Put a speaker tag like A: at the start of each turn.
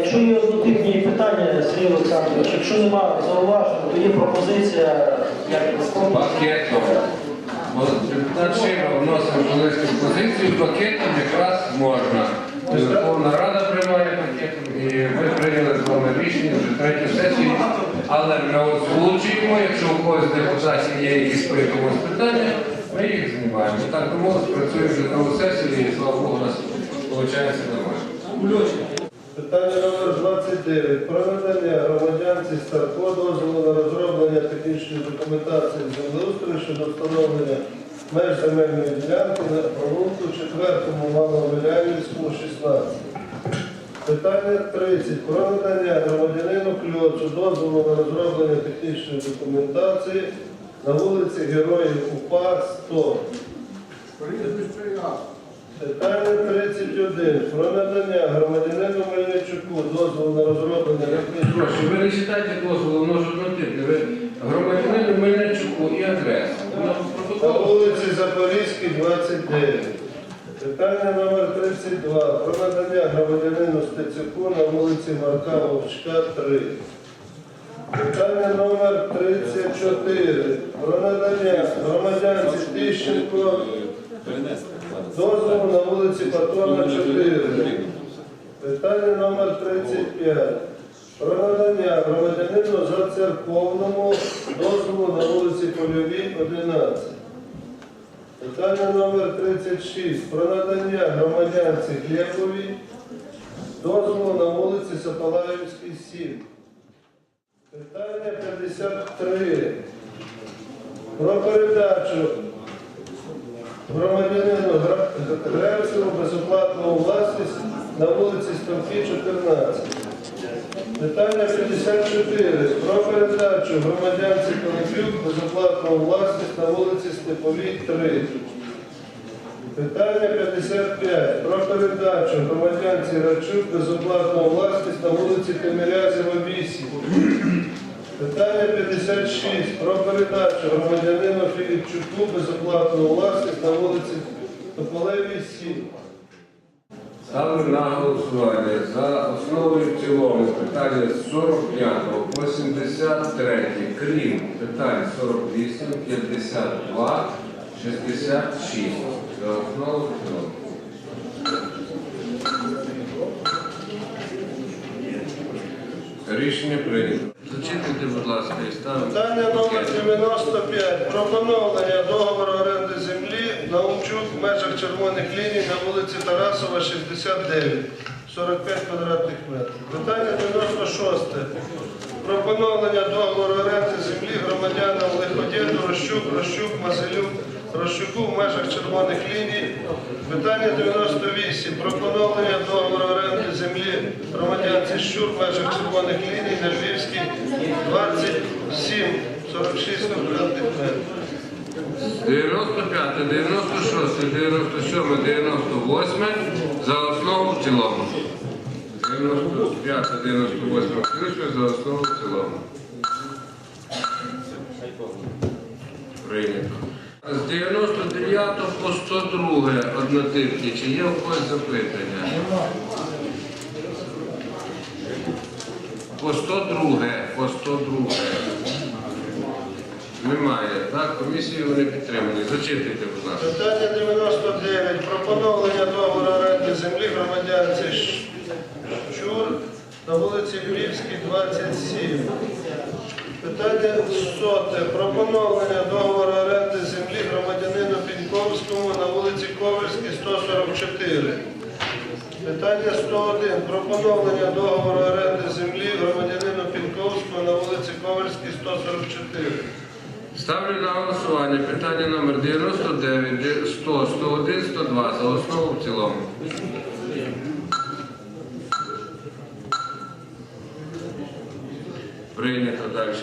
A: Якщо є однотипні питання, Сергій Олександрович, якщо немає зауважень, то є пропозиція, як
B: Пакетом. От Депутат Шима вносив колись позицію, пакетом якраз можна. Верховна Рада приймає пакетом, і ми прийняли з вами рішення вже третю сесію. Але ми озвучуємо, якщо у когось з депутатів є якісь по якомусь питання, ми їх знімаємо. Так тому працюємо вже нову сесію і слава Богу, у нас виходить нормально.
C: Питання номер 29. Про надання громадянці Старко дозволу на розроблення технічної документації землеустрою щодо встановлення меж земельної ділянки на провулку 4-му Маломилянівському, 16. Питання 30. Про надання громадянину Кльоцу дозволу на розроблення технічної документації на вулиці Героїв УПА 100. Питання 31. Про надання громадянину Мельничуку дозволу на розроблення технічної
B: Прошу, ви не читайте дозволу, воно ж однотипне. Ви громадянину Мельничуку і адресу. Воно
C: на
B: протокол.
C: вулиці Запорізькій, 29. Питання номер 32. Про надання громадянину Стецюку на вулиці Марка Вовчка, 3. Питання номер 34. Про надання громадянці Тищенко дозволу на вулиці Патрона, 4. Питання номер 35. Про надання громадянину Зацерковному дозволу на вулиці Польовій, 11. Питання номер 36. Про надання громадянці Глебовій дозволу на вулиці Соколаївській, 7. Питання 53. Про передачу громадянину Гревцеву безоплатну власність на вулиці Ставки, 14. Питання 54. Про передачу громадянці Конопюк безоплатну власність на вулиці Степовій, 3. Питання 55. Про передачу громадянці Рачук безоплатну власність на вулиці Тимирязева, 8. Питання 56. Про передачу громадянину Філіпчуку безоплатну власність на вулиці Тополевій, 7.
B: Ставлю на голосування за основу і в цілому питання 45 по 73, крім питань 48, 52, 66. За основу і в цілому. Рішення прийнято. Зачитайте, будь ласка, і ставимо.
C: Питання номер 95. Про поновлення договору оренди землі Наумчук в межах червоних ліній на вулиці Тарасова, 69, 45 квадратних метрів. Питання 96. Про поновлення договору оренди землі громадянам Лиходєду, Рощук, Рощук, Мазелюк, Рощуку в межах червоних ліній. Питання 98. Про поновлення договору оренди землі громадянці Щур в межах червоних ліній на Львівській 27, 46 квадратних метрів.
B: 95, 96, 97, 98 за основу в цілому. 95, 98 включно за основу в цілому. Прийнято. З 99 по 102 однотипні. Чи є у когось запитання? По 102, по 102. Немає. Так, комісії вони підтримані. Зачитайте, будь ласка.
C: Питання 99. Про поновлення договору оренди землі громадянці Щур на вулиці Львівській, 27. Питання 100. Про поновлення договору оренди землі громадянину Піньковському на вулиці Ковальській, 144. Питання 101. Про поновлення договору оренди землі громадянину Піньковському на вулиці Ковальській, 144.
B: Ставлю на голосування питання номер 99, 100, 101, 102 за основу в цілому. Прийнято далі.